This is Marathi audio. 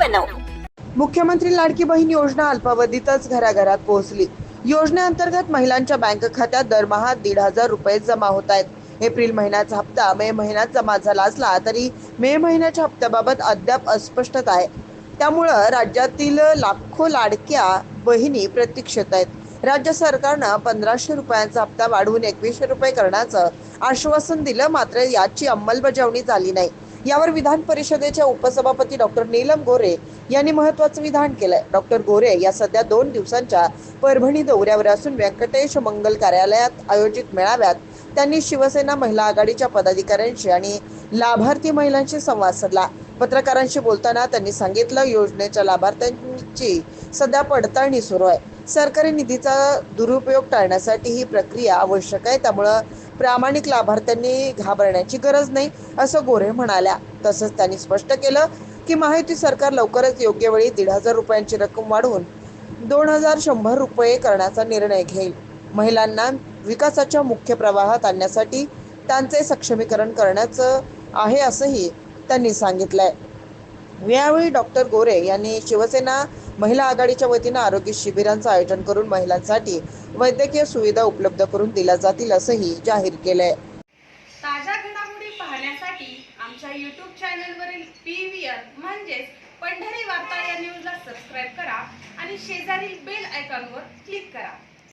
बनव. मुख्यमंत्री लाडकी बहीण योजना अल्पावधीतच घराघरात पोहोचली. योजनेअंतर्गत महिलांच्या बँक खात्यात दरमहा दीड हजार रुपये जमा होत आहेत. एप्रिल महिन्याचा हप्ता मे महिन्यात जमा झाला असला तरी मे महिन्याच्या हप्त्याबाबत अद्याप अस्पष्टता आहे. त्यामुळं राज्यातील लाखो लाडक्या बहिणी प्रतीक्षेत आहेत. राज्य सरकारनं पंधराशे रुपयांचा हप्ता वाढवून एकवीसशे रुपये करण्याचं आश्वासन दिलं मात्र याची अंमलबजावणी झाली नाही. यावर विधान परिषदेच्या उपसभापती डॉक्टर नीलम गोरे यांनी महत्वाचं विधान केलंय. डॉक्टर गोरे या सध्या दोन दिवसांच्या परभणी दौऱ्यावर असून व्यंकटेश मंगल कार्यालयात आयोजित मेळाव्यात त्यांनी शिवसेना महिला आघाडीच्या पदाधिकाऱ्यांशी आणि लाभार्थी महिलांशी संवाद साधला. पत्रकारांशी बोलताना त्यांनी सांगितलं योजनेच्या लाभार्थ्यांची सध्या पडताळणी सुरू आहे. सरकारी निधीचा दुरुपयोग टाळण्यासाठी ही प्रक्रिया आवश्यक आहे. त्यामुळं प्रामाणिक लाभार्थ्यांनी घाबरण्याची गरज नाही असं गोरे म्हणाल्या. तसंच त्यांनी स्पष्ट केलं की माहिती सरकार लवकरच योग्य वेळी दीड हजार रुपयांची रक्कम वाढवून दोन हजार शंभर रुपये करण्याचा निर्णय घेईल. महिलांना विकासाच्या मुख्य प्रवाहात आणण्यासाठी त्यांचे सक्षमीकरण करण्याचं आहे असंही त्यांनी सांगितलंय. यावेळी डॉक्टर गोरे यांनी शिवसेना महिला आघाडीच्या वतीनं आरोग्य शिबिरांचं आयोजन करून महिलांसाठी वैद्यकीय सुविधा उपलब्ध करून दिल्या जातील असंही जाहीर केलंय. ताज्या घडामोडी पाहण्यासाठी आमच्या यूट्यूब चॅनलवरील पी व्ही आर म्हणजेच पंढरी वार्ता या न्यूजला सबस्क्राईब करा आणि शेजारील बेल आयकॉनवर क्लिक करा.